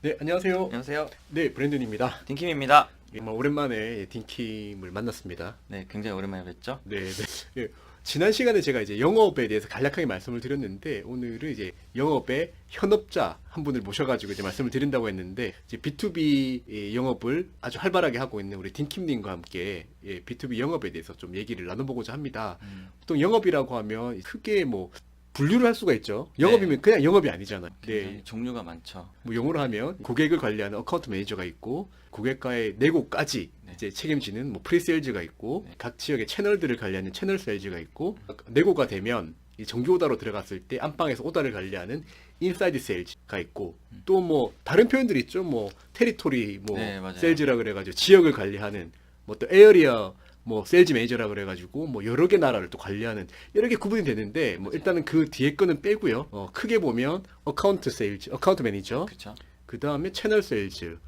네, 안녕하세요. 안녕하세요. 네, 브랜든입니다. 딘킴입니다. 정말 오랜만에 딘킴을 만났습니다. 네, 굉장히 오랜만에 뵙죠. 네, 네. 예, 지난 시간에 제가 이제 영업에 대해서 간략하게 말씀을 드렸는데 오늘은 이제 영업의 현업자 한 분을 모셔가지고 이제 말씀을 드린다고 했는데 이제 B2B 예, 영업을 아주 활발하게 하고 있는 우리 딘킴님과 함께 예, B2B 영업에 대해서 좀 얘기를 나눠보고자 합니다. 음, 보통 영업이라고 하면 크게 뭐 분류를 할 수가 있죠. 영업이면 그냥 영업이 아니잖아요. 네, 종류가 많죠. 뭐 용어로 하면 고객을 관리하는 어카운트 매니저가 있고 고객과의 내고까지 네. 이제 책임지는 뭐 프리세일즈가 있고 네. 각 지역의 채널들을 관리하는 채널 세일즈가 있고 내고가 되면 이 정규 오다로 들어갔을 때 안방에서 오다를 관리하는 인사이드 세일즈가 있고 음. 또뭐 다른 표현들이 있죠. 뭐 테리토리 뭐 네. 세일즈라 그래가지고 지역을 관리하는 뭐 또 에어리어 뭐 세일즈 매니저라 그래가지고 뭐 여러 개 나라를 또 관리하는 여러 개 구분이 되는데 뭐. 일단은 그 뒤에 거는 빼고요. 어, 크게 보면 어카운트 세일즈, 어카운트 매니저, 그렇죠. 그 다음에 채널 세일즈,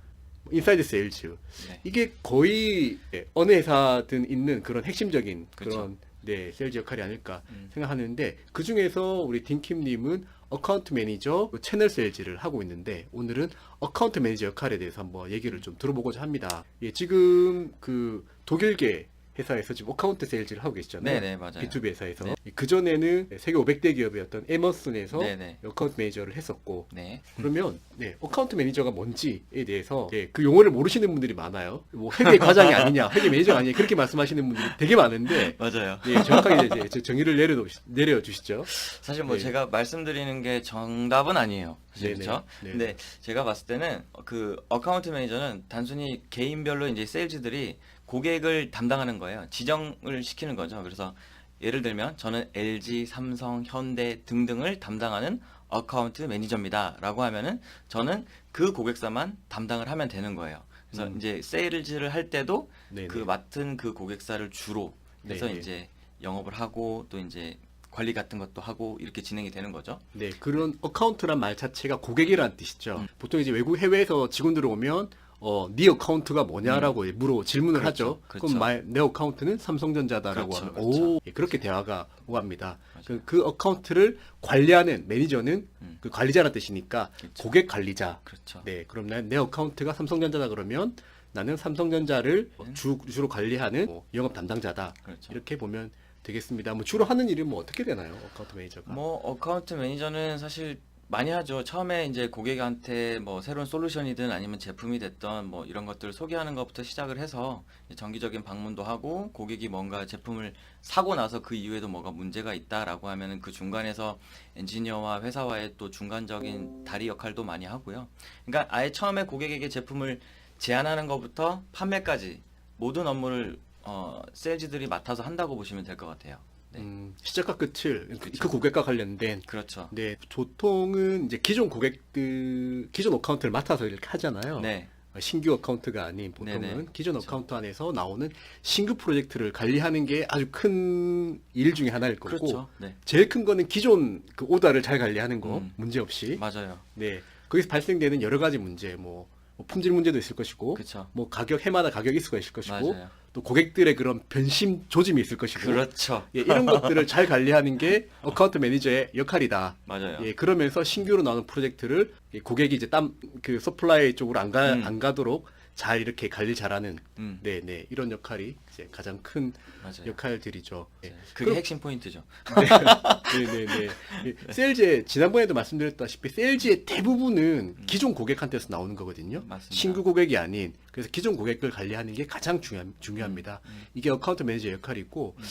뭐 인사이드 세일즈. 네. 이게 거의 예, 어느 회사든 있는 그런 핵심적인 그런 그쵸. 네, 세일즈 역할이 아닐까 음, 생각하는데 그 중에서 우리 딘킴님은 어카운트 매니저, 그 채널 세일즈를 하고 있는데 오늘은 어카운트 매니저 역할에 대해서 한번 얘기를 좀 들어보고자 합니다. 예, 지금 그 독일계 회사에서 지금 어카운트 세일즈를 하고 계시잖아요. 네, 네, 맞아요. B2B 회사에서 네. 그 전에는 세계 500대 기업이었던 에머슨에서 네, 네. 어카운트 매니저를 했었고 네. 그러면 네, 어카운트 매니저가 뭔지에 대해서 예, 그 용어를 모르시는 분들이 많아요. 뭐 회계 과장이 아니냐, 회계 매니저 아니냐 그렇게 말씀하시는 분들이 되게 많은데 맞아요. 예, 정확하게 이제 저 정의를 내려 내려 주시죠. 사실 뭐 네. 제가 말씀드리는 게 정답은 아니에요. 사실 네네. 그렇죠? 네네. 근데 제가 봤을 때는 그 어카운트 매니저는 단순히 개인별로 이제 세일즈들이 고객을 담당하는 거예요. 지정을 시키는 거죠. 그래서 예를 들면 저는 LG, 삼성, 현대 등등을 담당하는 어카운트 매니저입니다라고 하면은 저는 그 고객사만 담당을 하면 되는 거예요. 그래서 음. 이제 세일즈를 할 때도 네네. 그 맡은 그 고객사를 주로 해서 네네. 이제 영업을 하고 또 이제 관리 같은 것도 하고 이렇게 진행이 되는 거죠. 네, 그런 어카운트란 말 자체가 고객이라는 뜻이죠. 음. 보통 이제 외국 해외에서 직원들 오면 어, 네 어카운트가 뭐냐라고 물어 질문을 음. 그렇죠, 하죠. 그렇죠. 그럼 말, 내 어카운트는 삼성전자다라고 그렇죠, 하면 그렇죠. 오, 예, 그렇게 대화가 오갑니다. 그, 그 어카운트를 관리하는 매니저는 음. 그 관리자라는 뜻이니까 그렇죠. 고객 관리자. 그렇죠. 네, 그럼 난 내 어카운트가 삼성전자다 그러면 나는 삼성전자를 음. 주, 주로 관리하는 뭐 영업 담당자다. 그렇죠. 이렇게 보면 되겠습니다. 뭐 주로 하는 일은 뭐 어떻게 되나요? 어카운트 매니저가. 뭐 어카운트 매니저는 사실 많이 하죠. 처음에 이제 고객한테 뭐 새로운 솔루션이든 아니면 제품이 됐던 뭐 이런 것들을 소개하는 것부터 시작을 해서 정기적인 방문도 하고 고객이 뭔가 제품을 사고 나서 그 이후에도 뭐가 문제가 있다라고 하면은 그 중간에서 엔지니어와 회사와의 또 중간적인 다리 역할도 많이 하고요. 그러니까 아예 처음에 고객에게 제품을 제안하는 것부터 판매까지 모든 업무를 어, 세일즈들이 맡아서 한다고 보시면 될 것 같아요. 네. 음, 시작과 끝을 그-. 그 고객과 관련된 그렇죠. 네, 보통은 이제 기존 고객들 기존 어카운트를 맡아서 이렇게 하잖아요. 네. 신규 어카운트가 아닌 보통은 네네. 기존. 어카운트 안에서 나오는 신규 프로젝트를 관리하는 게 아주 큰 일 중에 하나일 거고 그렇죠. 네. 제일 큰 거는 기존 그 오다를 잘 관리하는 거 음. 문제 없이 맞아요. 네 거기서 발생되는 여러 가지 문제 뭐, 뭐 품질 문제도 있을 것이고 그렇죠. 뭐 가격 해마다 가격이 있을 것이고 맞아요. 또 고객들의 그런 변심 조짐이 있을 것이고 그렇죠. 예, 이런 것들을 잘 관리하는 게 어카운트 매니저의 역할이다. 맞아요. 예, 그러면서 신규로 나오는 프로젝트를 이 고객이 이제 땀 그 서플라이 쪽으로 안 가안 음. 가도록 잘 이렇게 관리 잘하는 음, 네, 네. 이런 역할이 이제 가장 큰 맞아요. 역할들이죠. 예. 맞아요. 그게 그럼- 핵심 포인트죠. 네, 네, 네. 예, 세일즈의 지난번에도 말씀드렸다시피 세일즈의 대부분은 기존 고객한테서 나오는 거거든요. 음. 맞습니다. 신규 고객이 아닌 그래서 기존 고객을 관리하는 게 가장 중요, 중요합니다. 음. 이게 어카운트 매니저 역할이고 음.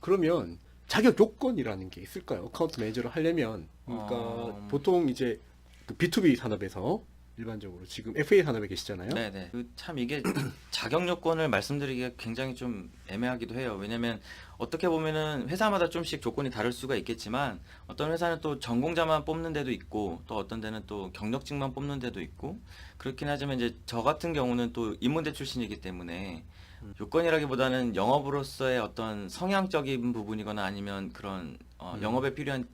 그러면 자격 요건이라는 게 있을까요? 어카운트 매니저를 하려면 그러니까 어, 보통 이제 그 B2B 산업에서 일반적으로 지금 FA 산업에 계시잖아요. 네네. 그 참 이게 자격 요건을 말씀드리기가 굉장히 좀 애매하기도 해요. 왜냐면 어떻게 보면은 회사마다 좀씩 조건이 다를 수가 있겠지만 어떤 회사는 또 전공자만 뽑는 데도 있고 또 어떤 데는 또 경력직만 뽑는 데도 있고 그렇긴 하지만 이제 저 같은 경우는 또 인문대 출신이기 때문에 음. 요건이라기보다는 영업으로서의 어떤 성향적인 부분이거나 아니면 그런 어, 음. 영업에 필요한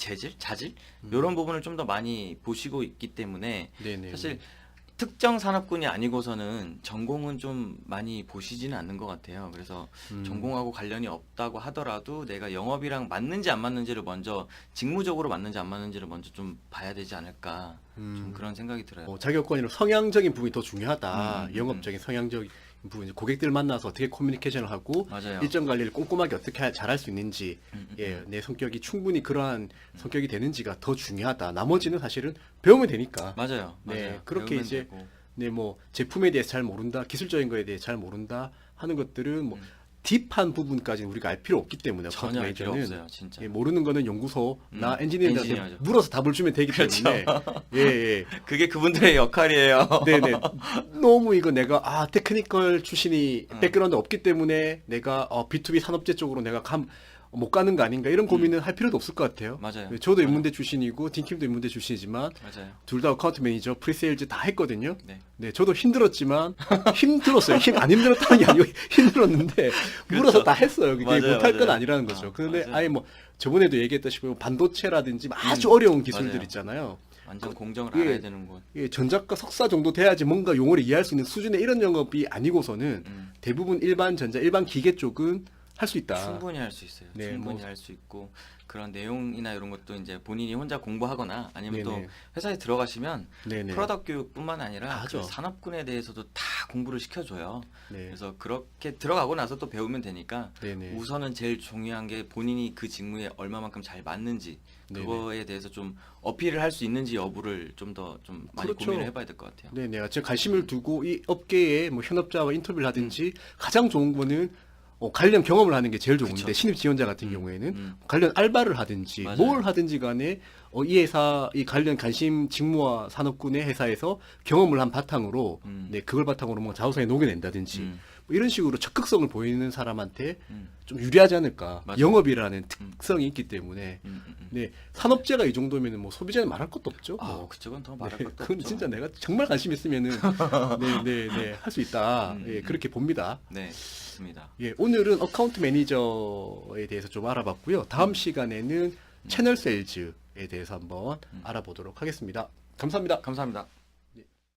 재질, 자질 음. 이런 부분을 좀 더 많이 보시고 있기 때문에 네네. 사실 특정 산업군이 아니고서는 전공은 좀 많이 보시지는 않는 것 같아요. 그래서 음. 전공하고 관련이 없다고 하더라도 내가 영업이랑 맞는지 안 맞는지를 먼저 직무적으로 맞는지 안 맞는지를 먼저 좀 봐야 되지 않을까 좀 음. 그런 생각이 들어요. 뭐 자격권이나 성향적인 부분이 더 중요하다. 음, 음, 영업적인 성향적인 부분, 이제 고객들 만나서 어떻게 커뮤니케이션을 하고 맞아요. 일정 관리를 꼼꼼하게 어떻게 하- 잘할 수 있는지, 음, 음, 예, 내 성격이 충분히 그러한 성격이 되는지가 더 중요하다. 나머지는 사실은 배우면 되니까. 맞아요. 네, 맞아요. 그렇게 배우면 이제 되고. 네, 뭐 제품에 대해서 잘 모른다, 기술적인 거에 대해 잘 모른다 하는 것들은 뭐 음. 딥한 부분까지는 우리가 알 필요 없기 때문에 전혀 알 필요 없어요, 진짜. 예, 모르는 거는 연구소나 음, 엔지니어들한테 엔지니어죠. 물어서 답을 주면 되기 그렇죠. 때문에 예, 예. 그게 그분들의 역할이에요. 네네. 너무 이거 내가 아 테크니컬 출신이 음. 백그라운드 없기 때문에 내가 어, B2B 산업재 쪽으로 내가 감 못 가는 거 아닌가 이런 고민은 할 필요도 없을 것 같아요. 음. 맞아요. 네, 저도. 인문대 출신이고 딘킴도 인문대 출신이지만 맞아요. 둘 다 어카운트 매니저, 프리세일즈 다 했거든요. 네. 네, 저도 힘들었지만 힘들었어요. 힘 안 힘들었다는 게 아니고 힘들었는데 물어서 다 했어요. 그게 그렇죠. 맞아요, 못할 건 맞아요. 아니라는 거죠. 아, 그런데 맞아요. 아예 뭐 저번에도 얘기했다시피 뭐 반도체라든지 아주 음, 어려운 기술들 맞아요. 있잖아요. 완전 공정을 예. 알아야 되는 곳. 예, 전작가 석사 정도 돼야지 뭔가 용어를 이해할 수 있는 수준의 이런 영업이 아니고서는 음. 대부분 일반 전자, 일반 기계 쪽은 할 수 있다. 충분히 할 수 있어요. 네, 충분히 뭐- 할 수 있고 그런 내용이나 이런 것도 이제 본인이 혼자 공부하거나 아니면 네네. 또 회사에 들어가시면 네네. 프로덕트 교육뿐만 아니라 하죠. 그 산업군에 대해서도 다 공부를 시켜줘요. 네. 그래서 그렇게 들어가고 나서 또 배우면 되니까 네네. 우선은 제일 중요한 게 본인이 그 직무에 얼마만큼 잘 맞는지 네네. 그거에 대해서 좀 어필을 할 수 있는지 여부를 좀 더 좀 많이 그렇죠. 고민을 해봐야 될 것 같아요. 네, 내가 지금 관심을 두고 이 업계에 뭐 현업자와 인터뷰를 하든지 가장 좋은 거는 어, 관련 경험을 하는 게 제일 좋은데 그쵸. 신입 지원자 같은 음, 경우에는 음. 관련 알바를 하든지 맞아요. 뭘 하든지 간에 어, 이 회사 이 관련 관심 직무와 산업군의 회사에서 경험을 한 바탕으로 음. 네 그걸 바탕으로 뭐 자우성에 녹여낸다든지 음, 뭐 이런 식으로 적극성을 보이는 사람한테 음, 좀 유리하지 않을까 맞아요. 영업이라는 음. 특성이 있기 때문에. 네 산업재가 이 정도면은 뭐 소비자는 말할 것도 없죠. 아, 뭐. 그쪽은 더 말할 네, 것도 그건 없죠. 진짜 내가 정말 관심 있으면은 네 네 네 할 수 있다. 음, 예, 음. 그렇게 봅니다. 네, 좋습니다. 예, 오늘은 어카운트 매니저에 대해서 좀 알아봤고요. 다음 시간에는 채널 세일즈에 대해서 한번 음. 알아보도록 하겠습니다. 감사합니다. 감사합니다.